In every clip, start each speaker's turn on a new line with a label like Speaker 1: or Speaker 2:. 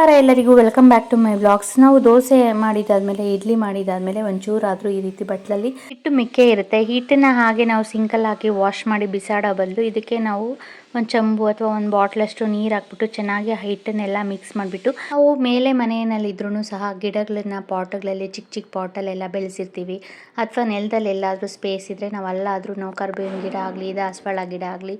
Speaker 1: ನಮಸ್ಕಾರ ಎಲ್ಲರಿಗೂ. Welcome back to my blogs ನಾವು ದೋಸೆ ಮಾಡಿದಾದ್ಮೇಲೆ ಇಡ್ಲಿ ಮಾಡಿದಾದ್ಮೇಲೆ ಒಂಚೂರಾದರೂ ಈ ರೀತಿ ಬಟ್ಲಲ್ಲಿ ಹಿಟ್ಟು ಮಿಕ್ಕೇ ಇರುತ್ತೆ. ಹಿಟ್ಟನ್ನ ಹಾಗೆ ನಾವು ಸಿಂಕಲ್ಲಿ ಹಾಕಿ ವಾಶ್ ಮಾಡಿ ಬಿಸಾಡೋ ಬದಲು ಇದಕ್ಕೆ ನಾವು ಒಂದು ಚಂಬು ಅಥವಾ ಒಂದು ಬಾಟ್ಲಷ್ಟು ನೀರು ಹಾಕ್ಬಿಟ್ಟು ಚೆನ್ನಾಗಿ ಹಿಟ್ಟನ್ನೆಲ್ಲ ಮಿಕ್ಸ್ ಮಾಡಿಬಿಟ್ಟು ನಾವು ಮೇಲೆ ಮನೆಯಲ್ಲಿದ್ರೂ ಸಹ ಗಿಡಗಳನ್ನ ಪಾಟ್ಗಳಲ್ಲಿ ಚಿಕ್ಕ ಚಿಕ್ಕ ಪಾಟಲ್ಲೆಲ್ಲ ಬೆಳೆಸಿರ್ತೀವಿ. ಅಥವಾ ನೆಲದಲ್ಲಿ ಎಲ್ಲಾದರೂ ಸ್ಪೇಸ್ ಇದ್ದರೆ ನಾವು ಅಲ್ಲಾದರೂ ನಾವು ಕರ್ಬೇವಿನ ಗಿಡ ಆಗಲಿ ದಾಸವಾಳ ಗಿಡ ಆಗಲಿ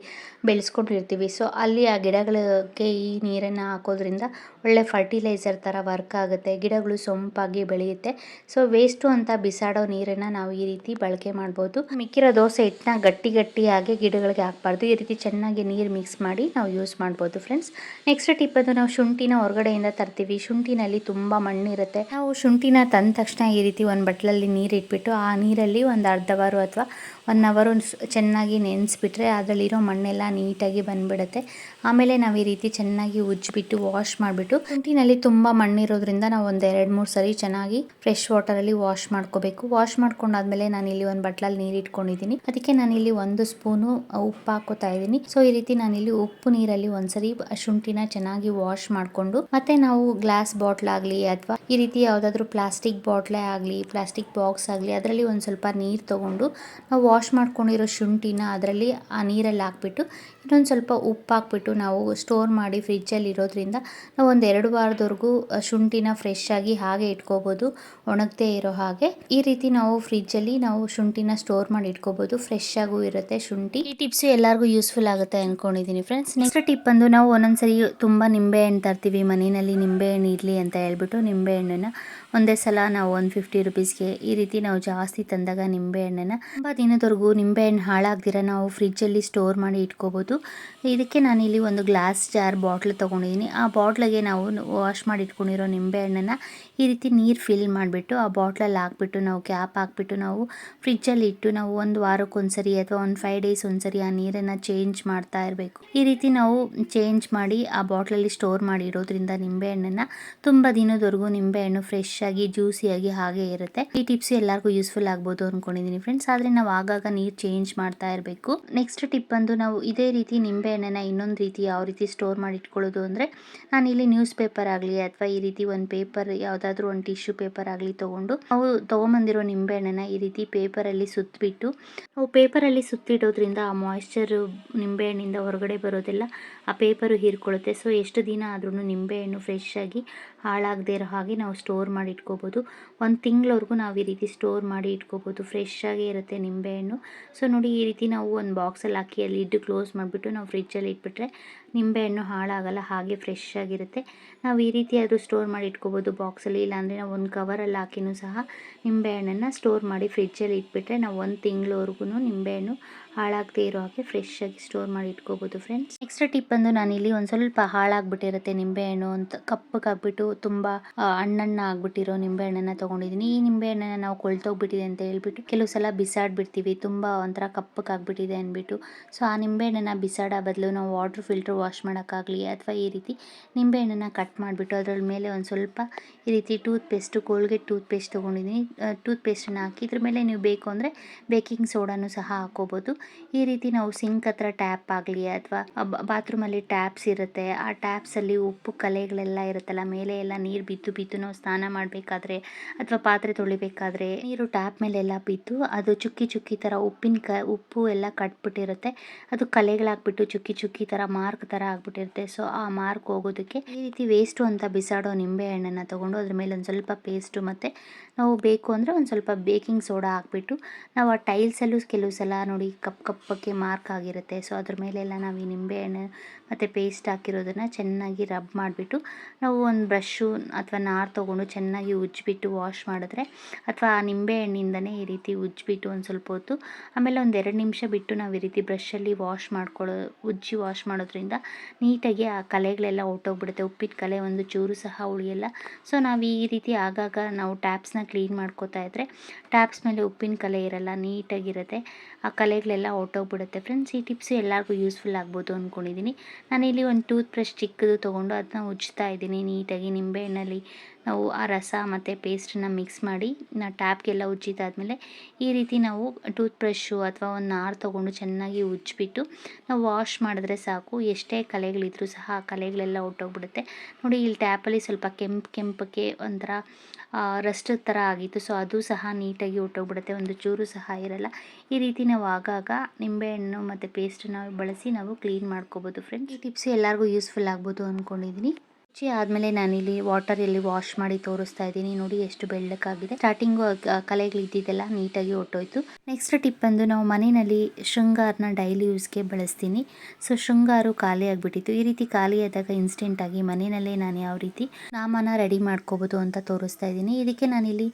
Speaker 1: ಬೆಳೆಸ್ಕೊಂಡಿರ್ತೀವಿ. ಸೊ ಅಲ್ಲಿ ಆ ಗಿಡಗಳಿಗೆ ಈ ನೀರನ್ನು ಹಾಕೋದ್ರಿಂದ ಒಳ್ಳೆ ಫರ್ಟಿಲೈಸರ್ ಥರ ವರ್ಕ್ ಆಗುತ್ತೆ. ಗಿಡಗಳು ಸೊಂಪಾಗಿ ಬೆಳೆಯುತ್ತೆ. ಸೊ ವೇಸ್ಟು ಅಂತ ಬಿಸಾಡೋ ನೀರನ್ನು ನಾವು ಈ ರೀತಿ ಬಳಕೆ ಮಾಡ್ಬೋದು. ಮಿಕ್ಕಿರೋ ದೋಸೆ ಹಿಟ್ಟನ್ನ ಗಟ್ಟಿ ಗಟ್ಟಿಯಾಗಿ ಗಿಡಗಳಿಗೆ ಹಾಕ್ಬಾರ್ದು. ಈ ರೀತಿ ಚೆನ್ನಾಗಿ ನೀರು ಮಿಕ್ಸ್ ಮಾಡಿ ನಾವು ಯೂಸ್ ಮಾಡ್ಬೋದು ಫ್ರೆಂಡ್ಸ್ ನೆಕ್ಸ್ಟ್ ಟಿಪ್ ಅದು ನಾವು ಶುಂಠಿನ ಹೊರಗಡೆಯಿಂದ ತರ್ತೀವಿ. ಶುಂಠಿನಲ್ಲಿ ತುಂಬ ಮಣ್ಣಿರುತ್ತೆ. ನಾವು ಶುಂಠಿನ ತಂದ ತಕ್ಷಣ ಈ ರೀತಿ ಒಂದು ಬಟ್ಲಲ್ಲಿ ನೀರು ಇಟ್ಬಿಟ್ಟು ಆ ನೀರಲ್ಲಿ ಒಂದು ಅರ್ಧ ಅವರು ಅಥವಾ ಒನ್ ಅವರು ಚೆನ್ನಾಗಿ ನೆನೆಸ್ಬಿಟ್ರೆ ಅದರಲ್ಲಿರೋ ಮಣ್ಣೆಲ್ಲ ನೀಟಾಗಿ ಬಂದ್ಬಿಡುತ್ತೆ. ಆಮೇಲೆ ನಾವು ಈ ರೀತಿ ಚೆನ್ನಾಗಿ ಉಜ್ಜಿಬಿಟ್ಟು ವಾಶ್ ಮಾಡಿಬಿಟ್ಟು ಶುಂಠಿನಲ್ಲಿ ತುಂಬ ಮಣ್ಣಿರೋದ್ರಿಂದ ನಾವು ಒಂದು ಎರಡು ಮೂರು ಸರಿ ಚೆನ್ನಾಗಿ ಫ್ರೆಶ್ ವಾಟರಲ್ಲಿ ವಾಶ್ ಮಾಡ್ಕೋಬೇಕು. ವಾಶ್ ಮಾಡ್ಕೊಂಡಾದ್ಮೇಲೆ ನಾನು ಇಲ್ಲಿ ಒಂದು ಬಟ್ಲಲ್ಲಿ ನೀರು ಇಟ್ಕೊಂಡಿದ್ದೀನಿ ಅದಕ್ಕೆ ನಾನು ಇಲ್ಲಿ ಒಂದು ಸ್ಪೂನು ಉಪ್ಪು ಹಾಕೋತಾ ಇದ್ದೀನಿ. ಸೊ ಈ ರೀತಿ ನಾನು ಇಲ್ಲಿ ಉಪ್ಪು ನೀರಲ್ಲಿ ಒಂದ್ಸರಿ ಶುಂಠಿನ ಚೆನ್ನಾಗಿ ವಾಶ್ ಮಾಡಿಕೊಂಡು, ಮತ್ತೆ ನಾವು ಗ್ಲಾಸ್ ಬಾಟ್ಲ್ ಆಗಲಿ ಅಥವಾ ಈ ರೀತಿ ಯಾವುದಾದ್ರೂ ಪ್ಲಾಸ್ಟಿಕ್ ಬಾಟ್ಲೆ ಆಗಲಿ ಪ್ಲಾಸ್ಟಿಕ್ ಬಾಕ್ಸ್ ಆಗಲಿ, ಅದರಲ್ಲಿ ಒಂದು ಸ್ವಲ್ಪ ನೀರು ತಗೊಂಡು ನಾವು ವಾಶ್ ಮಾಡ್ಕೊಂಡಿರೋ ಶುಂಠಿನ ಅದರಲ್ಲಿ ಆ ನೀರಲ್ಲಿ ಹಾಕ್ಬಿಟ್ಟು ಇನ್ನೊಂದು ಸ್ವಲ್ಪ ಉಪ್ಪು ಹಾಕ್ಬಿಟ್ಟು ನಾವು ಸ್ಟೋರ್ ಮಾಡಿ ಫ್ರಿಜ್ಜಲ್ಲಿ ಇರೋದ್ರಿಂದ ನಾವು ಒಂದು ಎರಡು ವಾರದವರೆಗೂ ಶುಂಠಿನ ಫ್ರೆಶ್ ಆಗಿ ಹಾಗೆ ಇಟ್ಕೋಬೋದು, ಒಣಗದೇ ಇರೋ ಹಾಗೆ. ಈ ರೀತಿ ನಾವು ಫ್ರಿಜ್ಜಲ್ಲಿ ನಾವು ಶುಂಠಿನ ಸ್ಟೋರ್ ಮಾಡಿ ಇಟ್ಕೋಬೋದು. ಫ್ರೆಶ್ ಆಗೂ ಇರುತ್ತೆ ಶುಂಠಿ. ಈ ಟಿಪ್ಸ್ ಎಲ್ಲರಿಗೂ ಯೂಸ್ಫುಲ್ ಆಗುತ್ತೆ ಅಂದ್ಕೊಂಡಿದ್ದೀನಿ ಫ್ರೆಂಡ್ಸ್ ನೆಕ್ಸ್ಟ್ ಟಿಪ್ ಬಂದು ನಾವು ಒಂದೊಂದ್ಸರಿ ತುಂಬ ನಿಂಬೆ ಹಣ್ಣು ತರ್ತೀವಿ, ಮನೆಯಲ್ಲಿ ನಿಂಬೆ ಹಣ್ಣು ಇರಲಿ ಅಂತ ಹೇಳ್ಬಿಟ್ಟು ನಿಂಬೆ ಹಣ್ಣನ್ನು ಒಂದೇ ಸಲ ನಾವು ಒನ್ ಫಿಫ್ಟಿ ರುಪೀಸ್ಗೆ ಈ ರೀತಿ ನಾವು ಜಾಸ್ತಿ ತಂದಾಗ ನಿಂಬೆ ಹಣ್ಣನ್ನು ತುಂಬ ದಿನದವರೆಗೂ ನಿಂಬೆಹಣ್ಣು ಹಾಳಾಗ್ದಿರ ನಾವು ಫ್ರಿಜ್ಜಲ್ಲಿ ಸ್ಟೋರ್ ಮಾಡಿ ಇಟ್ಕೋಬೋದು. ಇದಕ್ಕೆ ನಾನು ಇಲ್ಲಿ ಒಂದು ಗ್ಲಾಸ್ ಜಾರ್ ಬಾಟ್ಲ್ ತೊಗೊಂಡಿದ್ದೀನಿ. ಆ ಬಾಟ್ಲಿಗೆ ನಾವು ವಾಶ್ ಮಾಡಿ ಇಟ್ಕೊಂಡಿರೋ ನಿಂಬೆ ಹಣ್ಣನ್ನು ಈ ರೀತಿ ನೀರು ಫಿಲ್ ಮಾಡಿಬಿಟ್ಟು ಆ ಬಾಟ್ಲಲ್ಲಿ ಹಾಕ್ಬಿಟ್ಟು ನಾವು ಕ್ಯಾಪ್ ಹಾಕ್ಬಿಟ್ಟು ನಾವು ಫ್ರಿಜ್ಜಲ್ಲಿ ಇಟ್ಟು ನಾವು ಒಂದು ವಾರಕ್ಕೊಂದ್ಸರಿ ಅಥವಾ ಒಂದು ಫೈವ್ ಡೇಸ್ ಒಂದ್ಸರಿ ಆ ನೀರನ್ನು ಚೇಂಜ್ ಮಾಡ್ತಾ ಇರಬೇಕು. ಈ ರೀತಿ ನಾವು ಚೇಂಜ್ ಮಾಡಿ ಆ ಬಾಟ್ಲಲ್ಲಿ ಸ್ಟೋರ್ ಮಾಡಿ ಇಡೋದ್ರಿಂದ ನಿಂಬೆಹಣ್ಣನ್ನು ತುಂಬ ದಿನದವರೆಗೂ ನಿಂಬೆಹಣ್ಣು ಫ್ರೆಶ್ ಆಗಿ ಜ್ಯೂಸಿಯಾಗಿ ಹಾಗೆ ಇರುತ್ತೆ. ಈ ಟಿಪ್ಸ್ ಎಲ್ಲರಿಗೂ ಯೂಸ್ಫುಲ್ ಆಗ್ಬೋದು ಅನ್ಕೊಂಡಿದ್ದೀನಿ ಫ್ರೆಂಡ್ಸ್. ಆದರೆ ನಾವು ಆಗಾಗ ನೀರು ಚೇಂಜ್ ಮಾಡ್ತಾ ಇರಬೇಕು. ನೆಕ್ಸ್ಟ್ ಟಿಪ್ ಬಂದು ನಾವು ಇದೇ ರೀತಿ ನಿಂಬೆಹಣ್ಣನ್ನು ಇನ್ನೊಂದು ರೀತಿ ಯಾವ ರೀತಿ ಸ್ಟೋರ್ ಮಾಡಿ ಇಟ್ಕೊಳ್ಳೋದು ಅಂದರೆ, ನಾನು ಇಲ್ಲಿ ನ್ಯೂಸ್ ಪೇಪರ್ ಆಗಲಿ ಅಥವಾ ಈ ರೀತಿ ಒಂದು ಪೇಪರ್, ಯಾವುದಾದ್ರೂ ಒಂದು ಟಿಶ್ಯೂ ಪೇಪರ್ ಆಗಲಿ ತೊಗೊಂಡು, ನಾವು ತೊಗೊಂಬಂದಿರೋ ನಿಂಬೆಹಣ್ಣನ್ನು ಈ ರೀತಿ ಪೇಪರಲ್ಲಿ ಸುತ್ತಬಿಟ್ಟು ನಾವು ಪೇಪರಲ್ಲಿ ಸುತ್ತಿಡೋದ್ರಿಂದ ಆ ಮಾಯಿಶ್ಚರು ನಿಂಬೆಹಣ್ಣಿಂದ ಹೊರಗಡೆ ಬರೋದೆಲ್ಲ. ಆ ಪೇಪರು ಹೀರ್ಕೊಳ್ಳುತ್ತೆ. ಸೊ ಎಷ್ಟು ದಿನ ಆದ್ರೂ ನಿಂಬೆಹಣ್ಣು ಫ್ರೆಶ್ ಆಗಿ ಹಾಳಾಗದೇ ಇರೋ ಹಾಗೆ ನಾವು ಸ್ಟೋರ್ ಮಾಡಿ ಇಟ್ಕೋಬೋದು. ಒಂದು ತಿಂಗಳವರೆಗೂ ನಾವು ಈ ರೀತಿ ಸ್ಟೋರ್ ಮಾಡಿ ಇಟ್ಕೋಬೋದು. ಫ್ರೆಶ್ ಆಗೇ ಇರುತ್ತೆ ನಿಂಬೆಹಣ್ಣು ಸೊ ನೋಡಿ ಈ ರೀತಿ ನಾವು ಒಂದು ಬಾಕ್ಸಲ್ಲಿ ಹಾಕಿ ಅಲ್ಲಿ ಇಟ್ಟು ಕ್ಲೋಸ್ ಮಾಡಿಬಿಟ್ಟು ನಾವು ಫ್ರಿಜ್ಜಲ್ಲಿ ಇಟ್ಬಿಟ್ರೆ ನಿಂಬೆಹಣ್ಣು ಹಾಳಾಗಲ್ಲ, ಹಾಗೆ ಫ್ರೆಶ್ ಆಗಿರುತ್ತೆ. ನಾವು ಈ ರೀತಿ ಆದರೂ ಸ್ಟೋರ್ ಮಾಡಿ ಇಟ್ಕೋಬೋದು ಬಾಕ್ಸಲ್ಲಿ ಇಲ್ಲಾಂದರೆ ನಾವು ಒಂದು ಕವರಲ್ಲಿ ಹಾಕಿನೂ ಸಹ ನಿಂಬೆಹಣ್ಣನ್ನು ಸ್ಟೋರ್ ಮಾಡಿ ಫ್ರಿಜ್ಜಲ್ಲಿ ಇಟ್ಬಿಟ್ರೆ ನಾವು ಒಂದು ತಿಂಗಳವರೆಗೂ ನಿಂಬೆಹಣ್ಣು ಹಾಳಾಗದೇ ಇರೋ ಹಾಗೆ ಫ್ರೆಶ್ ಆಗಿ ಸ್ಟೋರ್ ಮಾಡಿ ಇಟ್ಕೋಬೋದು ಫ್ರೆಂಡ್ಸ್ ನೆಕ್ಸ್ಟ್ ಟಿಪ್ ಬಂದು ಇಲ್ಲಿ ಒಂದು ಸ್ವಲ್ಪ ಹಾಳಾಗ್ಬಿಟ್ಟಿರುತ್ತೆ ನಿಂಬೆಹಣ್ಣು ಅಂತ. ಕಪ್ಪಗಾಗ್ಬಿಟ್ಟು ತುಂಬ ಹಣ್ಣಣ್ಣ ಆಗ್ಬಿಟ್ಟಿರೋ ನಿಂಬೆಹಣ್ಣನ್ನು ತೊಗೊಂಡಿದ್ದೀನಿ ಈ ನಿಂಬೆಹಣ್ಣನ್ನು ನಾವು ಕೊಳ್ತೋಗ್ಬಿಟ್ಟಿದೆ ಅಂತ ಹೇಳ್ಬಿಟ್ಟು ಕೆಲವು ಸಲ ಬಿಸಾಡ್ಬಿಡ್ತೀವಿ. ತುಂಬ ಒಂಥರ ಕಪ್ಪಗಾಗ್ಬಿಟ್ಟಿದೆ ಅಂದ್ಬಿಟ್ಟು. ಸೊ ಆ ನಿಂಬೆಹಣ್ಣನ್ನು ಬಿಸಾಡೋ ಬದಲು ನಾವು ವಾಟರ್ ಫಿಲ್ಟ್ರ್ ವಾಶ್ ಮಾಡೋಕ್ಕಾಗಲಿ ಅಥವಾ ಈ ರೀತಿ ನಿಂಬೆಹಣ್ಣನ್ನು ಕಟ್ ಮಾಡಿಬಿಟ್ಟು ಅದರ ಮೇಲೆ ಒಂದು ಸ್ವಲ್ಪ ಈ ರೀತಿ tooth paste Colgate tooth paste ತೊಗೊಂಡಿದ್ದೀನಿ ಟೂತ್ ಪೇಸ್ಟನ್ನು ಹಾಕಿ ಇದ್ರ ಮೇಲೆ ನೀವು ಬೇಕು ಅಂದರೆ ಬೇಕಿಂಗ್ ಸೋಡಾನು ಸಹ ಹಾಕೋಬೋದು ಈ ರೀತಿ ನಾವು ಸಿಂಕ್ ಹತ್ರ ಟ್ಯಾಪ್ ಆಗಲಿ ಅಥವಾ ಬಾತ್ರೂಮಲ್ಲಿ ಟ್ಯಾಪ್ಸ್ ಇರುತ್ತೆ, ಆ ಟ್ಯಾಪ್ಸಲ್ಲಿ ಉಪ್ಪು ಕಲೆಗಳೆಲ್ಲ ಇರುತ್ತಲ್ಲ, ಮೇಲೆ ಎಲ್ಲ ನೀರು ಬಿದ್ದು ಬಿದ್ದು ನಾವು ಸ್ನಾನ ಮಾಡಬೇಕಾದ್ರೆ ಅಥವಾ ಪಾತ್ರೆ ತೊಳಿಬೇಕಾದ್ರೆ ನೀರು ಟ್ಯಾಪ್ ಮೇಲೆಲ್ಲ ಬಿದ್ದು ಅದು ಚುಕ್ಕಿ ಚುಕ್ಕಿ ಥರ ಉಪ್ಪಿನ ಕ, ಉಪ್ಪು ಎಲ್ಲ ಕಟ್ಬಿಟ್ಟಿರುತ್ತೆ. ಅದು ಕಲೆಗಳಾಗ್ಬಿಟ್ಟು ಚುಕ್ಕಿ ಚುಕ್ಕಿ ಥರ ಮಾರ್ಕ್ ಥರ ಆಗ್ಬಿಟ್ಟಿರುತ್ತೆ. ಸೊ, ಆ ಮಾರ್ಕ್ ಹೋಗೋದಕ್ಕೆ ಈ ರೀತಿ ವೇಸ್ಟು ಅಂತ ಬಿಸಾಡೋ ನಿಂಬೆ ಹಣ್ಣನ್ನು ತೊಗೊಂಡು ಅದ್ರ ಮೇಲೆ ಒಂದು ಸ್ವಲ್ಪ ಪೇಸ್ಟು ಮತ್ತು ನಾವು ಬೇಕು ಅಂದರೆ ಒಂದು ಸ್ವಲ್ಪ ಬೇಕಿಂಗ್ ಸೋಡಾ ಹಾಕ್ಬಿಟ್ಟು ನಾವು ಆ ಟೈಲ್ಸಲ್ಲೂ ಕೆಲವು ಸಲ ನೋಡಿ ಕಪ್ ಕಪ್ಪಕ್ಕೆ ಮಾರ್ಕ್ ಆಗಿರುತ್ತೆ. ಸೊ, ಅದ್ರ ಮೇಲೆಲ್ಲ ನಾವು ಈ ನಿಂಬೆಹಣ್ಣು ಮತ್ತು ಪೇಸ್ಟ್ ಹಾಕಿರೋದನ್ನು ಚೆನ್ನಾಗಿ ರಬ್ ಮಾಡಿಬಿಟ್ಟು ನಾವು ಒಂದು ಬ್ರಷ್ಷು ಅಥವಾ ನಾರು ತೊಗೊಂಡು ಚೆನ್ನಾಗಿ ಉಜ್ಜಿಬಿಟ್ಟು ವಾಶ್ ಮಾಡಿದ್ರೆ ಅಥವಾ ಆ ನಿಂಬೆಹಣ್ಣಿಂದನೇ ಈ ರೀತಿ ಉಜ್ಜಿಬಿಟ್ಟು ಒಂದು ಸ್ವಲ್ಪ ಹೊತ್ತು ಆಮೇಲೆ ಒಂದು ಎರಡು ನಿಮಿಷ ಬಿಟ್ಟು ನಾವು ಈ ರೀತಿ ಬ್ರಷಲ್ಲಿ ವಾಶ್ ಮಾಡ್ಕೊಳ್ಳೋ ಉಜ್ಜಿ ವಾಶ್ ಮಾಡೋದ್ರಿಂದ ನೀಟಾಗಿ ಆ ಕಲೆಗಳೆಲ್ಲ ಹೊಟ್ಟೋಗ್ಬಿಡುತ್ತೆ ಉಪ್ಪಿನ ಕಲೆ ಒಂದು ಚೂರು ಸಹ ಉಳಿಯಲ್ಲ. ಸೊ, ನಾವು ಈ ರೀತಿ ಆಗಾಗ ನಾವು ಟ್ಯಾಪ್ಸ್ನ ಕ್ಲೀನ್ ಮಾಡ್ಕೋತಾ ಇದ್ದರೆ ಟ್ಯಾಪ್ಸ್ ಮೇಲೆ ಉಪ್ಪಿನ ಕಲೆ ಇರಲ್ಲ, ನೀಟಾಗಿರುತ್ತೆ. ಆ ಕಲೆಗಳೆಲ್ಲ ಹೊರ್ಟೋಗ್ಬಿಡುತ್ತೆ ಫ್ರೆಂಡ್ಸ್ ಈ ಟಿಪ್ಸ್ ಎಲ್ಲರಿಗೂ ಯೂಸ್ ಯೂಸ್ಫುಲ್ ಆಗ್ಬೋದು ಅಂದ್ಕೊಂಡಿದ್ದೀನಿ ನಾನಿಲ್ಲಿ ಒಂದು ಟೂತ್ ಬ್ರಷ್ ಚಿಕ್ಕದು ತೊಗೊಂಡು ಅದನ್ನ ಉಜ್ತಾ ಇದ್ದೀನಿ, ನೀಟಾಗಿ ನಿಂಬೆಹಣ್ಣಲ್ಲಿ ನಾವು ಆ ರಸ ಮತ್ತು ಪೇಸ್ಟನ್ನು ಮಿಕ್ಸ್ ಮಾಡಿ ನಾ ಟ್ಯಾಪ್ಗೆಲ್ಲ ಉಜ್ಜಿದಾದ್ಮೇಲೆ ಈ ರೀತಿ ನಾವು ಟೂತ್ ಬ್ರಷ್ಷು ಅಥವಾ ಒಂದು ನಾರು ತೊಗೊಂಡು ಚೆನ್ನಾಗಿ ಉಜ್ಜಿಬಿಟ್ಟು ನಾವು ವಾಶ್ ಮಾಡಿದ್ರೆ ಸಾಕು. ಎಷ್ಟೇ ಕಲೆಗಳಿದ್ರೂ ಸಹ ಆ ಕಲೆಗಳೆಲ್ಲ ಹೊಟ್ಟೋಗ್ಬಿಡುತ್ತೆ ನೋಡಿ ಇಲ್ಲಿ ಟ್ಯಾಪಲ್ಲಿ ಸ್ವಲ್ಪ ಕೆಂಪು ಕೆಂಪಕ್ಕೆ ಒಂಥರ ರಸ್ಟ್ ಥರ ಆಗಿತ್ತು. ಸೊ ಅದು ಸಹ ನೀಟಾಗಿ ಹೊಟ್ಟೋಗ್ಬಿಡುತ್ತೆ ಒಂದು ಚೂರು ಸಹ ಇರಲ್ಲ. ಈ ರೀತಿ ನಾವು ಆಗಾಗ ನಿಂಬೆಹಣ್ಣು ಮತ್ತು ಪೇಸ್ಟನ್ನು ಬಳಸಿ ನಾವು ಕ್ಲೀನ್ ಮಾಡ್ಕೋಬೋದು ಫ್ರೆಂಡ್ಸ್ ಈ ಟಿಪ್ಸ್ ಎಲ್ಲರಿಗೂ ಯೂಸ್ಫುಲ್ ಆಗ್ಬೋದು ಅಂದ್ಕೊಂಡಿದ್ದೀನಿ ಮುಚ್ಚಿ ಆದಮೇಲೆ ನಾನಿಲ್ಲಿ ವಾಟರಲ್ಲಿ ವಾಶ್ ಮಾಡಿ ತೋರಿಸ್ತಾ ಇದ್ದೀನಿ. ನೋಡಿ ಎಷ್ಟು ಬೆಳ್ಳಕ್ಕಾಗಿದೆ ಸ್ಟಾರ್ಟಿಂಗು ಕಲೆಗಳು ಇದ್ದಿದ್ದೆಲ್ಲ ನೀಟಾಗಿ ಹೊಟ್ಟೋಯ್ತು ನೆಕ್ಸ್ಟ್ ಟಿಪ್ ಬಂದು ನಾವು ಮನೆಯಲ್ಲಿ ಶೃಂಗಾರನ ಡೈಲಿ ಯೂಸ್ಗೆ ಬಳಸ್ತೀನಿ. ಸೊ ಶೃಂಗಾರು ಖಾಲಿ ಆಗಿಬಿಟ್ಟಿತ್ತು. ಈ ರೀತಿ ಖಾಲಿ ಆದಾಗ ಇನ್ಸ್ಟೆಂಟಾಗಿ ಮನೆಯಲ್ಲೇ ನಾನು ಯಾವ ರೀತಿ ನಾಮನ ರೆಡಿ ಮಾಡ್ಕೋಬೋದು ಅಂತ ತೋರಿಸ್ತಾ ಇದ್ದೀನಿ. ಇದಕ್ಕೆ ನಾನಿಲ್ಲಿ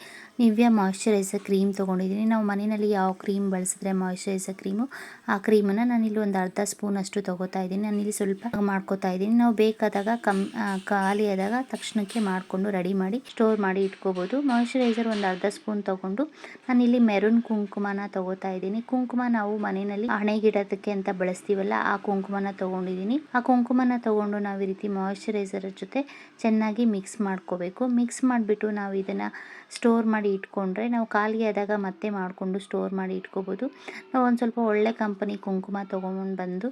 Speaker 1: ನಿವ್ಯ ಮಾಯಿಶ್ಚರೈಸರ್ ಕ್ರೀಮ್ ತೊಗೊಂಡಿದ್ದೀನಿ. ನಾವು ಮನೆಯಲ್ಲಿ ಯಾವ ಕ್ರೀಮ್ ಬಳಸಿದ್ರೆ ಮಾಯಿಶ್ಚರೈಸರ್ ಕ್ರೀಮು ಆ ಕ್ರೀಮನ್ನು ನಾನಿಲ್ಲಿ ಒಂದು ಅರ್ಧ ಸ್ಪೂನ್ ಅಷ್ಟು ತೊಗೋತಾ ಇದ್ದೀನಿ. ನಾನಿಲ್ಲಿ ಸ್ವಲ್ಪ ಮಾಡ್ಕೋತಾ ಇದ್ದೀನಿ. ನಾವು ಬೇಕಾದಾಗ ಕಮ್ ಖಾಲಿ ಆದಾಗ ತಕ್ಷಣಕ್ಕೆ ಮಾಡಿಕೊಂಡು ರೆಡಿ ಮಾಡಿ ಸ್ಟೋರ್ ಮಾಡಿ ಇಟ್ಕೋಬೋದು. ಮಾಯಿಶ್ಚರೈಸರ್ ಒಂದು ಅರ್ಧ ಸ್ಪೂನ್ ತೊಗೊಂಡು ನಾನಿಲ್ಲಿ ಮೆರೂನ್ ಕುಂಕುಮನ ತಗೋತಾ ಇದ್ದೀನಿ. ಕುಂಕುಮ ನಾವು ಮನೆಯಲ್ಲಿ ಹಣೆಗಿಡೋದಕ್ಕೆ ಅಂತ ಬಳಸ್ತೀವಲ್ಲ, ಆ ಕುಂಕುಮನ ತೊಗೊಂಡಿದ್ದೀನಿ. ಆ ಕುಂಕುಮನ ತೊಗೊಂಡು ನಾವು ಈ ರೀತಿ ಮಾಯಿಶ್ಚರೈಸರ್ ಜೊತೆ ಚೆನ್ನಾಗಿ ಮಿಕ್ಸ್ ಮಾಡ್ಕೋಬೇಕು. ಮಿಕ್ಸ್ ಮಾಡಿಬಿಟ್ಟು ನಾವು ಇದನ್ನು ಸ್ಟೋರ್ ಮಾಡಿ ಇಟ್ಕೊಂಡ್ರೆ ನಾವು ಖಾಲಿ ಆದಾಗ ಮತ್ತೆ ಮಾಡಿಕೊಂಡು ಸ್ಟೋರ್ ಮಾಡಿ ಇಟ್ಕೋಬೋದು. ನಾವು ಒಂದು ಸ್ವಲ್ಪ ಒಳ್ಳೆ ಕಂಪನಿ ಕುಂಕುಮ ತೊಗೊಂಡು ಬಂದು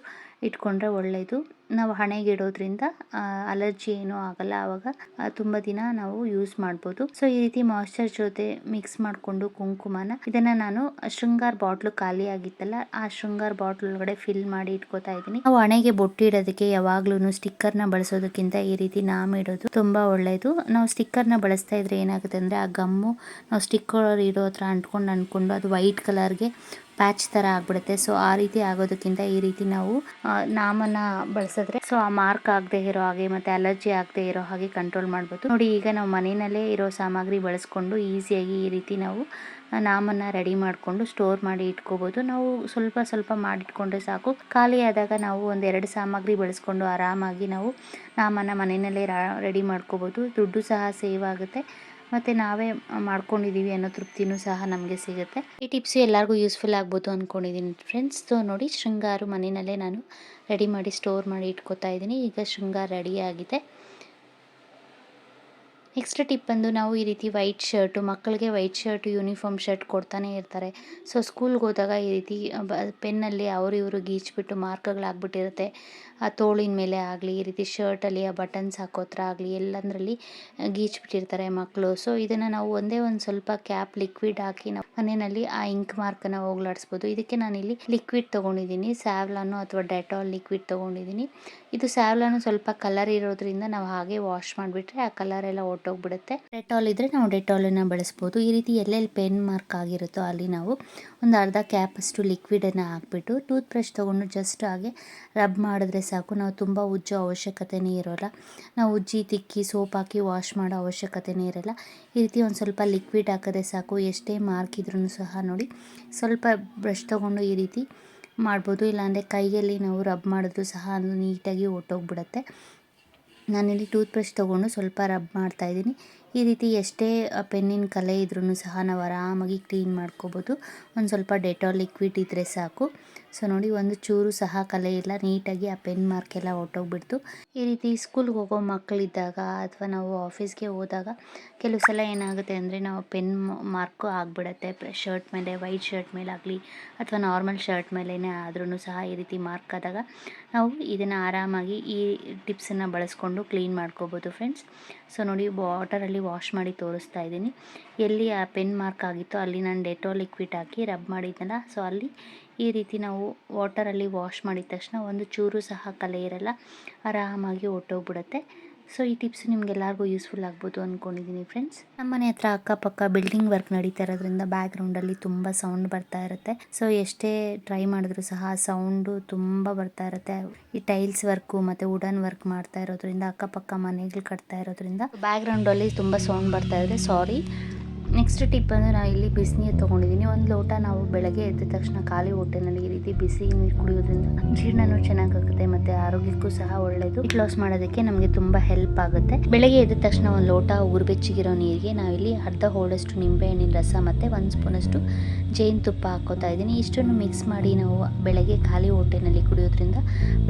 Speaker 1: ಇಟ್ಕೊಂಡ್ರೆ ಒಳ್ಳೆಯದು ನಾವು ಹಣೆಗೆ ಇಡೋದ್ರಿಂದ ಅಲರ್ಜಿ ಏನೂ ಆಗಲ್ಲ ಆವಾಗ ತುಂಬ ದಿನ ನಾವು ಯೂಸ್ ಮಾಡ್ಬೋದು. ಸೊ ಈ ರೀತಿ ಮಾಯಿಶ್ಚರ್ ಜೊತೆ ಮಿಕ್ಸ್ ಮಾಡಿಕೊಂಡು ಕುಂಕುಮನ, ಇದನ್ನ ನಾನು ಶೃಂಗಾರ್ ಬಾಟ್ಲು ಖಾಲಿ ಆಗಿತ್ತಲ್ಲ, ಆ ಶೃಂಗಾರ್ ಬಾಟ್ಲ್ ಒಳಗಡೆ ಫಿಲ್ ಮಾಡಿ ಇಟ್ಕೋತಾ ಇದ್ದೀನಿ. ನಾವು ಹಣೆಗೆ ಬೊಟ್ಟಿಡೋದಕ್ಕೆ ಯಾವಾಗ್ಲೂ ಸ್ಟಿಕ್ಕರ್ನ ಬಳಸೋದಕ್ಕಿಂತ ಈ ರೀತಿ ನಾಮ ಇಡೋದು ತುಂಬ ಒಳ್ಳೆಯದು ನಾವು ಸ್ಟಿಕ್ಕರ್ನ ಬಳಸ್ತಾ ಇದ್ರೆ ಏನಾಗುತ್ತೆ ಅಂದರೆ, ಆ ಗಮ್ಮು, ನಾವು ಸ್ಟಿಕ್ಕರ್ ಇಡೋ ಹತ್ರ ಅಂಟ್ಕೊಂಡು ಅಂದ್ಕೊಂಡು ಅದು ವೈಟ್ ಕಲರ್ಗೆ ಪ್ಯಾಚ್ ಥರ ಆಗ್ಬಿಡುತ್ತೆ. ಸೊ ಆ ರೀತಿ ಆಗೋದಕ್ಕಿಂತ ಈ ರೀತಿ ನಾವು ನಾಮನ ಬಳಸಿದ್ರೆ ಸೊ ಆ ಮಾರ್ಕ್ ಆಗದೆ ಇರೋ ಹಾಗೆ ಮತ್ತು ಅಲರ್ಜಿ ಆಗದೆ ಇರೋ ಹಾಗೆ ಕಂಟ್ರೋಲ್ ಮಾಡ್ಬೋದು. ನೋಡಿ, ಈಗ ನಾವು ಮನೆಯಲ್ಲೇ ಇರೋ ಸಾಮಗ್ರಿ ಬಳಸ್ಕೊಂಡು ಈಸಿಯಾಗಿ ಈ ರೀತಿ ನಾವು ನಾಮನ್ನು ರೆಡಿ ಮಾಡಿಕೊಂಡು ಸ್ಟೋರ್ ಮಾಡಿ ಇಟ್ಕೋಬೋದು. ನಾವು ಸ್ವಲ್ಪ ಸ್ವಲ್ಪ ಮಾಡಿಟ್ಕೊಂಡ್ರೆ ಸಾಕು. ಖಾಲಿಯಾದಾಗ ನಾವು ಒಂದೆರಡು ಸಾಮಗ್ರಿ ಬಳಸ್ಕೊಂಡು ಆರಾಮಾಗಿ ನಾವು ನಾಮನ ಮನೆಯಲ್ಲೇ ರೆಡಿ ಮಾಡ್ಕೋಬೋದು. ದುಡ್ಡು ಸಹ ಸೇವ್ ಆಗುತ್ತೆ. ಮತ್ತು ನಾವೇ ಮಾಡ್ಕೊಂಡಿದ್ದೀವಿ ಅನ್ನೋ ತೃಪ್ತಿನೂ ಸಹ ನಮಗೆ ಸಿಗುತ್ತೆ. ಈ ಟಿಪ್ಸು ಎಲ್ಲರಿಗೂ ಯೂಸ್ಫುಲ್ ಆಗ್ಬೋದು ಅಂದ್ಕೊಂಡಿದ್ದೀನಿ ಫ್ರೆಂಡ್ಸ್ ಸೊ ನೋಡಿ ಶೃಂಗಾರು ಮನೆಯಲ್ಲೇ ನಾನು ರೆಡಿ ಮಾಡಿ ಸ್ಟೋರ್ ಮಾಡಿ ಇಟ್ಕೋತಾ ಇದ್ದೀನಿ. ಈಗ ಶೃಂಗಾರ ರೆಡಿ ಆಗಿದೆ. ನೆಕ್ಸ್ಟ್ ಟಿಪ್ ಬಂದು ನಾವು ಈ ರೀತಿ ವೈಟ್ ಶರ್ಟು ಮಕ್ಕಳಿಗೆ ವೈಟ್ ಶರ್ಟು ಯೂನಿಫಾರ್ಮ್ ಶರ್ಟ್ ಕೊಡ್ತಾನೆ ಇರ್ತಾರೆ. ಸೊ ಸ್ಕೂಲ್ಗೆ ಹೋದಾಗ ಈ ರೀತಿ ಪೆನ್ನಲ್ಲಿ ಅವರು ಇವರು ಗೀಚ್ಬಿಟ್ಟು ಮಾರ್ಕ್ಗಳಾಗ್ಬಿಟ್ಟಿರುತ್ತೆ ಆ ತೋಳಿನ ಮೇಲೆ ಆಗಲಿ, ಈ ರೀತಿ ಶರ್ಟಲ್ಲಿ ಆ ಬಟನ್ಸ್ ಹಾಕೋತ್ರ ಆಗಲಿ, ಎಲ್ಲಂದ್ರಲ್ಲಿ ಗೀಚ್ಬಿಟ್ಟಿರ್ತಾರೆ ಮಕ್ಕಳು ಸೊ ಇದನ್ನು ನಾವು ಒಂದೇ ಒಂದು ಸ್ವಲ್ಪ ಕ್ಯಾಪ್ ಲಿಕ್ವಿಡ್ ಹಾಕಿ ನಾವು ಮನೆಯಲ್ಲಿ ಆ ಇಂಕ್ ಮಾರ್ಕನ್ನು ಹೋಗ್ಲಾಡಿಸ್ಬೋದು. ಇದಕ್ಕೆ ನಾನಿಲ್ಲಿ ಲಿಕ್ವಿಡ್ ತೊಗೊಂಡಿದ್ದೀನಿ. ಸ್ಯಾವ್ಲಾನು ಅಥವಾ ಡೆಟಾಲ್ ಲಿಕ್ವಿಡ್ ತೊಗೊಂಡಿದ್ದೀನಿ. ಇದು ಸ್ಯಾವ್ಲಾನು ಸ್ವಲ್ಪ ಕಲರ್ ಇರೋದ್ರಿಂದ ನಾವು ಹಾಗೆ ವಾಶ್ ಮಾಡಿಬಿಟ್ರೆ ಆ ಕಲರ್ ಎಲ್ಲ ಹೊರ್ಟೋಗ್ಬಿಡುತ್ತೆ ಡೆಟಾಲ್ ಇದ್ದರೆ ನಾವು ಡೆಟಾಲನ್ನು ಬಳಸ್ಬೋದು. ಈ ರೀತಿ ಎಲ್ಲೆಲ್ಲಿ ಪೆನ್ ಮಾರ್ಕ್ ಆಗಿರುತ್ತೋ ಅಲ್ಲಿ ನಾವು ಒಂದು ಅರ್ಧ ಕ್ಯಾಪಷ್ಟು ಲಿಕ್ವಿಡನ್ನು ಹಾಕ್ಬಿಟ್ಟು ಟೂತ್ ಬ್ರಷ್ ತೊಗೊಂಡು ಜಸ್ಟ್ ಹಾಗೆ ರಬ್ ಮಾಡಿದ್ರೆ ಸಾಕು. ನಾವು ತುಂಬ ಉಜ್ಜೋ ಅವಶ್ಯಕತೆನೇ ಇರೋಲ್ಲ. ನಾವು ಉಜ್ಜಿ, ತಿಕ್ಕಿ ಸೋಪ್ ಹಾಕಿ ವಾಶ್ ಮಾಡೋ ಅವಶ್ಯಕತೆನೇ ಇರೋಲ್ಲ. ಈ ರೀತಿ ಒಂದು ಸ್ವಲ್ಪ ಲಿಕ್ವಿಡ್ ಹಾಕಿದ್ರೆ ಸಾಕು. ಎಷ್ಟೇ ಮಾರ್ಕ್ ಇದ್ರೂ ಸಹ ನೋಡಿ, ಸ್ವಲ್ಪ ಬ್ರಷ್ ತೊಗೊಂಡು ಈ ರೀತಿ ಮಾಡ್ಬೋದು. ಇಲ್ಲಾಂದರೆ ಕೈಯಲ್ಲಿ ನಾವು ರಬ್ ಮಾಡಿದ್ರು ಸಹ ಅದು ನೀಟಾಗಿ ಹೊರ್ಟೋಗ್ಬಿಡುತ್ತೆ ನಾನಿಲ್ಲಿ ಟೂತ್ ಬ್ರಷ್ ತೊಗೊಂಡು ಸ್ವಲ್ಪ ರಬ್ ಮಾಡ್ತಾಯಿದ್ದೀನಿ ಈ ರೀತಿ ಎಷ್ಟೇ ಪೆನ್ನಿನ ಕಲೆ ಇದ್ರೂ ಸಹ ನಾವು ಆರಾಮಾಗಿ ಕ್ಲೀನ್ ಮಾಡ್ಕೋಬೋದು. ಒಂದು ಸ್ವಲ್ಪ ಡೆಟಾಲ್ ಲಿಕ್ವಿಡ್ ಇದ್ದರೆ ಸಾಕು. ಸೊ ನೋಡಿ, ಒಂದು ಚೂರು ಸಹ ಕಲೆ ಇಲ್ಲ. ನೀಟಾಗಿ ಆ ಪೆನ್ ಮಾರ್ಕ್ ಎಲ್ಲ ಹೊಟ್ಟೋಗ್ಬಿಡ್ತು ಈ ರೀತಿ ಸ್ಕೂಲ್ಗೆ ಹೋಗೋ ಮಕ್ಕಳಿದ್ದಾಗ ಅಥವಾ ನಾವು ಆಫೀಸ್ಗೆ ಹೋದಾಗ ಕೆಲವು ಸಲ ಏನಾಗುತ್ತೆ ಅಂದರೆ ನಾವು ಪೆನ್ ಮಾರ್ಕು ಆಗಿಬಿಡತ್ತೆ. ಶರ್ಟ್ ಮೇಲೆ ವೈಟ್ ಶರ್ಟ್ ಮೇಲೆ ಆಗಲಿ ಅಥವಾ ನಾರ್ಮಲ್ ಶರ್ಟ್ ಮೇಲೇ ಆದ್ರೂ ಸಹ ಈ ರೀತಿ ಮಾರ್ಕ್ ಆದಾಗ ನಾವು ಇದನ್ನು ಆರಾಮಾಗಿ ಈ ಟಿಪ್ಸನ್ನು ಬಳಸ್ಕೊಂಡು ಕ್ಲೀನ್ ಮಾಡ್ಕೋಬೋದು ಫ್ರೆಂಡ್ಸ್ ಸೊ ನೋಡಿ ವಾಟರಲ್ಲಿ ವಾಶ್ ಮಾಡಿ ತೋರಿಸ್ತಾ ಇದ್ದೀನಿ. ಎಲ್ಲಿ ಆ ಪೆನ್ ಮಾರ್ಕ್ ಆಗಿತ್ತೋ ಅಲ್ಲಿ ನಾನು ಡೆಟೋ ಲಿಕ್ವಿಡ್ ಹಾಕಿ ರಬ್ ಮಾಡಿದ್ದೆನಲ್ಲ ಸೊ ಅಲ್ಲಿ ಈ ರೀತಿ ನಾವು ವಾಟರಲ್ಲಿ ವಾಶ್ ಮಾಡಿದ ತಕ್ಷಣ ಒಂದು ಚೂರು ಸಹ ಕಲೆ ಇರಲ್ಲ, ಆರಾಮಾಗಿ ಹೊಟ್ಟೋಗ್ಬಿಡುತ್ತೆ ಸೊ ಈ ಟಿಪ್ಸ್ ನಿಮಗೆಲ್ಲರಿಗೂ ಯೂಸ್ಫುಲ್ ಆಗ್ಬೋದು ಅಂದ್ಕೊಂಡಿದ್ದೀನಿ ಫ್ರೆಂಡ್ಸ್ ನಮ್ಮ ಮನೆ ಹತ್ರ ಅಕ್ಕಪಕ್ಕ ಬಿಲ್ಡಿಂಗ್ ವರ್ಕ್ ನಡೀತಾ ಇರೋದ್ರಿಂದ ಬ್ಯಾಕ್ಗ್ರೌಂಡಲ್ಲಿ ತುಂಬ ಸೌಂಡ್ ಬರ್ತಾ ಇರುತ್ತೆ. ಸೊ ಎಷ್ಟೇ ಟ್ರೈ ಮಾಡಿದ್ರೂ ಸಹ ಸೌಂಡು ತುಂಬ ಬರ್ತಾ ಇರುತ್ತೆ. ಈ ಟೈಲ್ಸ್ ವರ್ಕು ಮತ್ತು ವುಡನ್ ವರ್ಕ್ ಮಾಡ್ತಾ ಇರೋದ್ರಿಂದ, ಅಕ್ಕಪಕ್ಕ ಮನೆಗಳು ಕಟ್ತಾ ಇರೋದ್ರಿಂದ ಬ್ಯಾಕ್ಗ್ರೌಂಡಲ್ಲಿ ತುಂಬ ಸೌಂಡ್ ಬರ್ತಾ ಇದೆ ಸಾರಿ ನೆಕ್ಸ್ಟ್ ಟಿಪ್ ಅಂದರೆ ನಾವು ಇಲ್ಲಿ ಬಿಸಿನೀರು ತೊಗೊಂಡಿದ್ದೀನಿ ಒಂದು ಲೋಟ ನಾವು ಬೆಳಗ್ಗೆ ಎದ್ದ ತಕ್ಷಣ ಖಾಲಿ ಹೊಟ್ಟೆನಲ್ಲಿ ಈ ರೀತಿ ಬಿಸಿ ನೀರು ಕುಡಿಯೋದ್ರಿಂದ ಜೀರ್ಣನೂ ಚೆನ್ನಾಗಾಗುತ್ತೆ ಮತ್ತು ಆರೋಗ್ಯಕ್ಕೂ ಸಹ ಒಳ್ಳೆಯದು ವೆಯ್ಟ್ ಲಾಸ್ ಮಾಡೋದಕ್ಕೆ ನಮಗೆ ತುಂಬ ಹೆಲ್ಪ್ ಆಗುತ್ತೆ. ಬೆಳಗ್ಗೆ ಎದ್ದ ತಕ್ಷಣ ಒಂದು ಲೋಟ ಉರ್ಬೆಚ್ಚಿಗಿರೋ ನೀರಿಗೆ ನಾವಿಲ್ಲಿ ಅರ್ಧ ಹೋಳಷ್ಟು ನಿಂಬೆಹಣ್ಣಿನ ರಸ ಮತ್ತು ಒಂದು ಸ್ಪೂನಷ್ಟು ಜೇನುತುಪ್ಪ ಹಾಕೋತಾ ಇದ್ದೀನಿ. ಇಷ್ಟನ್ನು ಮಿಕ್ಸ್ ಮಾಡಿ ನಾವು ಬೆಳಗ್ಗೆ ಖಾಲಿ ಹೊಟ್ಟೆನಲ್ಲಿ ಕುಡಿಯೋದ್ರಿಂದ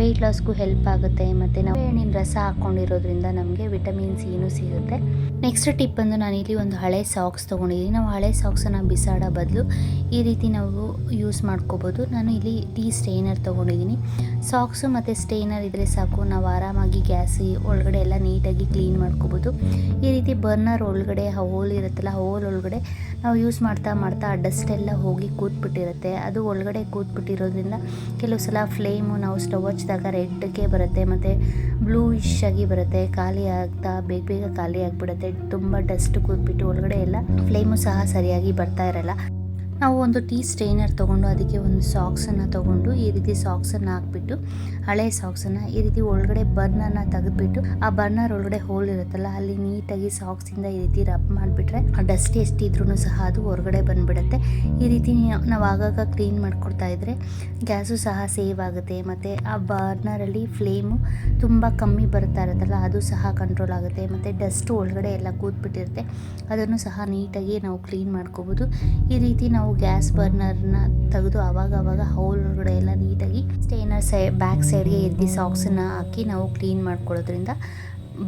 Speaker 1: ವೆಯ್ಟ್ ಲಾಸ್ಗೂ ಹೆಲ್ಪ್ ಆಗುತ್ತೆ. ಮತ್ತು ನಿಂಬೆಹಣ್ಣಿನ ಹಣ್ಣಿನ ರಸ ಹಾಕ್ಕೊಂಡಿರೋದ್ರಿಂದ ನಮಗೆ ವಿಟಮಿನ್ ಸಿನೂ ಸಿಗುತ್ತೆ. ನೆಕ್ಸ್ಟ್ ಟಿಪ್ ನಾನು ಇಲ್ಲಿ ಒಂದು ಹಳೆ ಸಾಕ್ಸ್ ತೊಗೊಂಡಿದ್ದೀನಿ ನಾವು ಹಳೆ ಸಾಕ್ಸನ್ನು ಬಿಸಾಡೋ ಬದಲು ಈ ರೀತಿ ನಾವು ಯೂಸ್ ಮಾಡ್ಕೋಬೋದು. ನಾನು ಇಲ್ಲಿ ಟೀ ಸ್ಟೈನರ್ ತೊಗೊಂಡಿದ್ದೀನಿ ಸಾಕ್ಸು ಮತ್ತು ಸ್ಟೈನರ್ ಇದ್ದರೆ ಸಾಕು. ನಾವು ಆರಾಮಾಗಿ ಗ್ಯಾಸ್ ಒಳಗಡೆ ಎಲ್ಲ ನೀಟಾಗಿ ಕ್ಲೀನ್ ಮಾಡ್ಕೋಬೋದು. ಈ ರೀತಿ ಬರ್ನರ್ ಒಳಗಡೆ ಹೋಲ್ ಇರುತ್ತಲ್ಲ ಹೋಲ್ ಒಳಗಡೆ ನಾವು ಯೂಸ್ ಮಾಡ್ತಾ ಮಾಡ್ತಾ ಆ ಡಸ್ಟ್ ಎಲ್ಲ ಹೋಗಿ ಕೂತ್ಬಿಟ್ಟಿರುತ್ತೆ. ಅದು ಒಳಗಡೆ ಕೂತ್ಬಿಟ್ಟಿರೋದ್ರಿಂದ ಕೆಲವು ಸಲ ಫ್ಲೇಮು ನಾವು ಸ್ಟವ್ ಹಚ್ಚಿದಾಗ ರೆಡ್ಗೆ ಬರುತ್ತೆ. ಮತ್ತು ಬ್ಲೂಯಿಶ್ ಆಗಿ ಬರುತ್ತೆ. ಖಾಲಿ ಆಗ್ತಾ, ಬೇಗ ಬೇಗ ಖಾಲಿ ಆಗಿಬಿಡುತ್ತೆ. ತುಂಬ ಡಸ್ಟ್ ಕೂತ್ಬಿಟ್ಟು ಒಳಗಡೆ ಎಲ್ಲ ಫ್ಲೇಮು ಸಹ ಸರಿಯಾಗಿ ಬರ್ತಾ ಇರಲ್ಲ. ನಾವು ಒಂದು ಟೀ ಸ್ಟೈನರ್ ತೊಗೊಂಡು ಅದಕ್ಕೆ ಒಂದು ಸಾಕ್ಸನ್ನು ತೊಗೊಂಡು ಈ ರೀತಿ ಸಾಕ್ಸನ್ನು ಹಾಕ್ಬಿಟ್ಟು, ಹಳೆ ಸಾಕ್ಸನ್ನು ಈ ರೀತಿ ಒಳಗಡೆ ಬರ್ನನ್ನು ತೆಗೆದ್ಬಿಟ್ಟು, ಆ ಬರ್ನರ್ ಒಳಗಡೆ ಹೋಲ್ ಇರುತ್ತಲ್ಲ, ಅಲ್ಲಿ ನೀಟಾಗಿ ಸಾಕ್ಸಿಂದ ಈ ರೀತಿ ರಬ್ ಮಾಡಿಬಿಟ್ರೆ, ಆ ಡಸ್ಟ್ ಎಷ್ಟಿದ್ರೂ ಸಹ ಅದು ಹೊರಗಡೆ ಬಂದುಬಿಡುತ್ತೆ. ಈ ರೀತಿ ನಾವು ಆಗಾಗ ಕ್ಲೀನ್ ಮಾಡಿಕೊಡ್ತಾ ಇದ್ದರೆ ಗ್ಯಾಸು ಸಹ ಸೇವ್ ಆಗುತ್ತೆ. ಮತ್ತು ಆ ಬರ್ನರಲ್ಲಿ ಫ್ಲೇಮು ತುಂಬ ಕಮ್ಮಿ ಬರ್ತಾ ಇರುತ್ತಲ್ಲ, ಅದು ಸಹ ಕಂಟ್ರೋಲ್ ಆಗುತ್ತೆ. ಮತ್ತು ಡಸ್ಟು ಒಳಗಡೆ ಎಲ್ಲ ಕೂತ್ಬಿಟ್ಟಿರುತ್ತೆ, ಅದನ್ನು ಸಹ ನೀಟಾಗಿ ನಾವು ಕ್ಲೀನ್ ಮಾಡ್ಕೋಬೋದು. ಈ ರೀತಿ ನಾವು ಗ್ಯಾಸ್ ಬರ್ನರ್ನ ತೆಗೆದು ಆವಾಗ ಹೌಲ್ ಒಳಗಡೆ ಎಲ್ಲ ನೀಟಾಗಿ ಸ್ಟೇನರ್ ಸೈ ಬ್ಯಾಕ್ ಸೈಡ್ಗೆ ಎದ್ದು ಸಾಕ್ಸನ್ನ ಹಾಕಿ ನಾವು ಕ್ಲೀನ್ ಮಾಡ್ಕೊಳ್ಳೋದ್ರಿಂದ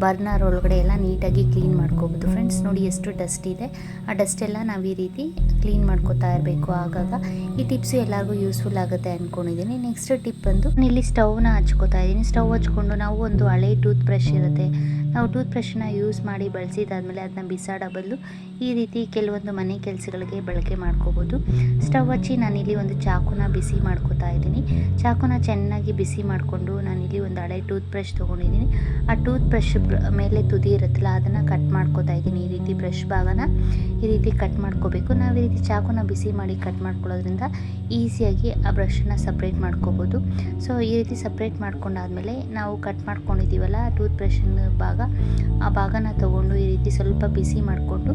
Speaker 1: ಬರ್ನರ್ ಒಳಗಡೆ ಎಲ್ಲ ನೀಟಾಗಿ ಕ್ಲೀನ್ ಮಾಡ್ಕೋಬೋದು. ಫ್ರೆಂಡ್ಸ್ ನೋಡಿ ಎಷ್ಟು ಡಸ್ಟ್ ಇದೆ. ಆ ಡಸ್ಟ್ ಎಲ್ಲ ನಾವು ಈ ರೀತಿ ಕ್ಲೀನ್ ಮಾಡ್ಕೋತಾ ಇರಬೇಕು ಆಗಾಗ. ಈ ಟಿಪ್ಸು ಎಲ್ಲರಿಗೂ ಯೂಸ್ಫುಲ್ ಆಗುತ್ತೆ ಅಂದ್ಕೊಂಡಿದ್ದೀನಿ ನೆಕ್ಸ್ಟ್ ಟಿಪ್ ಬಂದು ಇಲ್ಲಿ ಸ್ಟವ್ನ ಹಚ್ಕೋತಾ ಇದ್ದೀನಿ. ಸ್ಟವ್ ಹಚ್ಕೊಂಡು ನಾವು ಒಂದು ಹಳೆ ಟೂತ್ ಬ್ರಷ್ ಇರುತ್ತೆ. ನಾವು ಟೂತ್ ಬ್ರಷ್ನ ಯೂಸ್ ಮಾಡಿ ಬಳಸಿದಾದ್ಮೇಲೆ ಅದನ್ನ ಬಿಸಾಡೋ ಬದಲು ಈ ರೀತಿ ಕೆಲವೊಂದು ಮನೆ ಕೆಲಸಗಳಿಗೆ ಬಳಕೆ ಮಾಡ್ಕೋಬೋದು. ಸ್ಟವ್ ಹಚ್ಚಿ ನಾನಿಲ್ಲಿ ಒಂದು ಚಾಕುನ ಬಿಸಿ ಮಾಡ್ಕೋತಾ ಇದ್ದೀನಿ. ಚಾಕುನ ಚೆನ್ನಾಗಿ ಬಿಸಿ ಮಾಡಿಕೊಂಡು ನಾನಿಲ್ಲಿ ಒಂದು ಹಳೆ ಟೂತ್ ಬ್ರಷ್ ತೊಗೊಂಡಿದ್ದೀನಿ. ಆ ಟೂತ್ ಬ್ರಷ್ ಮೇಲೆ ತುದಿ ಇರುತ್ತಲ್ಲ, ಅದನ್ನು ಕಟ್ ಮಾಡ್ಕೋತಾ ಇದ್ದೀನಿ. ಈ ರೀತಿ ಬ್ರಷ್ ಭಾಗನ ಈ ರೀತಿ ಕಟ್ ಮಾಡ್ಕೋಬೇಕು. ನಾವು ಈ ರೀತಿ ಚಾಕುನ ಬಿಸಿ ಮಾಡಿ ಕಟ್ ಮಾಡ್ಕೊಳ್ಳೋದ್ರಿಂದ ಈಸಿಯಾಗಿ ಆ ಬ್ರಷ್ನ ಸಪ್ರೇಟ್ ಮಾಡ್ಕೋಬೋದು. ಸೊ, ಈ ರೀತಿ ಸಪ್ರೇಟ್ ಮಾಡ್ಕೊಂಡಾದ್ಮೇಲೆ ನಾವು ಕಟ್ ಮಾಡ್ಕೊಂಡಿದ್ದೀವಲ್ಲ ಟೂತ್ ಬ್ರಷ್ನ ಭಾಗ ಆ ಭಾಗನ ತಗೊಂಡು ಈ ರೀತಿ ಸ್ವಲ್ಪ ಬಿಸಿ ಮಾಡಿಕೊಂಡು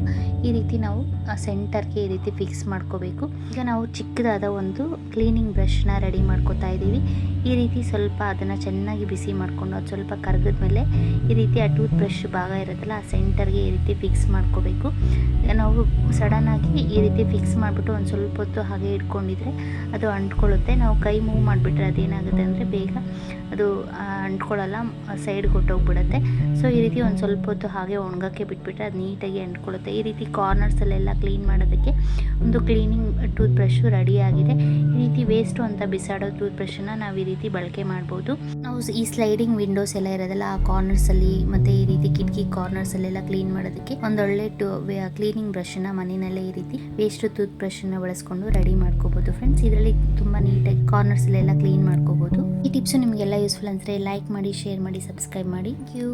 Speaker 1: ಈ ರೀತಿ ನಾವು ಸೆಂಟರ್ಗೆ ಈ ರೀತಿ ಫಿಕ್ಸ್ ಮಾಡ್ಕೋಬೇಕು. ಈಗ ನಾವು ಚಿಕ್ಕದಾದ ಒಂದು ಕ್ಲೀನಿಂಗ್ ಬ್ರಷ್ನ ರೆಡಿ ಮಾಡ್ಕೋತಾ ಇದ್ದೀವಿ. ಈ ರೀತಿ ಸ್ವಲ್ಪ ಅದನ್ನು ಚೆನ್ನಾಗಿ ಬಿಸಿ ಮಾಡಿಕೊಂಡು ಅದು ಸ್ವಲ್ಪ ಕರಗಿದ ಮೇಲೆ ಈ ರೀತಿ ಆ ಟೂತ್ ಬ್ರಷ್ ಭಾಗ ಇರುತ್ತಲ್ಲ, ಆ ಸೆಂಟರ್ಗೆ ಈ ರೀತಿ ಫಿಕ್ಸ್ ಮಾಡ್ಕೋಬೇಕು. ನಾವು ಸಡನ್ನಾಗಿ ಈ ರೀತಿ ಫಿಕ್ಸ್ ಮಾಡಿಬಿಟ್ಟು ಒಂದು ಸ್ವಲ್ಪ ಹೊತ್ತು ಹಾಗೆ ಇಟ್ಕೊಂಡಿದ್ರೆ ಅದು ಅಂಟ್ಕೊಳ್ಳುತ್ತೆ. ನಾವು ಕೈ ಮೂವ್ ಮಾಡಿಬಿಟ್ರೆ ಅದೇನಾಗುತ್ತೆ ಅಂದರೆ ಬೇಗ ಅದು ಅಂಟ್ಕೊಳ್ಳಲ್ಲ ಸೈಡ್ ಹೊಟ್ಟೋಗ್ಬಿಡುತ್ತೆ ಸೊ ಈ ರೀತಿ ಒಂದು ಸ್ವಲ್ಪ ಹೊತ್ತು ಹಾಗೆ ಒಣಗಕ್ಕೆ ಬಿಟ್ಬಿಟ್ರೆ ಅದು ನೀಟಾಗಿ ಅಂಟ್ಕೊಳ್ಳುತ್ತೆ. ಈ ರೀತಿ ಕಾರ್ನರ್ಸಲ್ಲೆಲ್ಲ ಕ್ಲೀನ್ ಮಾಡೋದಕ್ಕೆ ಒಂದು ಕ್ಲೀನಿಂಗ್ ಟೂತ್ ಬ್ರಷು ರೆಡಿಯಾಗಿದೆ. ಈ ರೀತಿ ವೇಸ್ಟು ಅಂತ ಬಿಸಾಡೋ ಟೂತ್ ಬ್ರಷನ್ನು ನಾವು ಈ ರೀತಿ ಬಳಕೆ ಮಾಡ್ಬೋದು. ನಾವು ಈ ಸ್ಲೈಡಿಂಗ್ ವಿಂಡೋಸ್ ಎಲ್ಲ ಇರೋದಲ್ಲ, ಆ ಕಾರ್ನರ್ಸಲ್ಲಿ ಮತ್ತು ಈ ರೀತಿ ಕಿಟಕಿ ಕಾರ್ನರ್ಸಲ್ಲೆಲ್ಲ ಕ್ಲೀನ್ ಮಾಡೋದಕ್ಕೆ ಒಂದೊಳ್ಳೆ ಟು ಕ್ಲೀನಿಂಗ್ ಬ್ರಷನ್ನು ಮನೆಯಲ್ಲೇ ಈ ರೀತಿ ವೇಸ್ಟ್ ಟೂತ್ ಬ್ರಷನ್ನು ಬಳಸ್ಕೊಂಡು ರೆಡಿ ಮಾಡ್ಕೋಬೋದು ಫ್ರೆಂಡ್ಸ್ ಇದರಲ್ಲಿ ತುಂಬ ನೀಟಾಗಿ ಕಾರ್ನರ್ಸಲ್ಲೆಲ್ಲ ಕ್ಲೀನ್ ಮಾಡ್ಕೋಬೋದು. ಈ ಟಿಪ್ಸು ನಿಮಗೆಲ್ಲ ಯೂಸ್ಫುಲ್ ಅಂದರೆ ಲೈಕ್ ಮಾಡಿ ಶೇರ್ ಮಾಡಿ ಸಬ್ಸ್ಕ್ರೈಬ್ ಮಾಡಿ. Thank you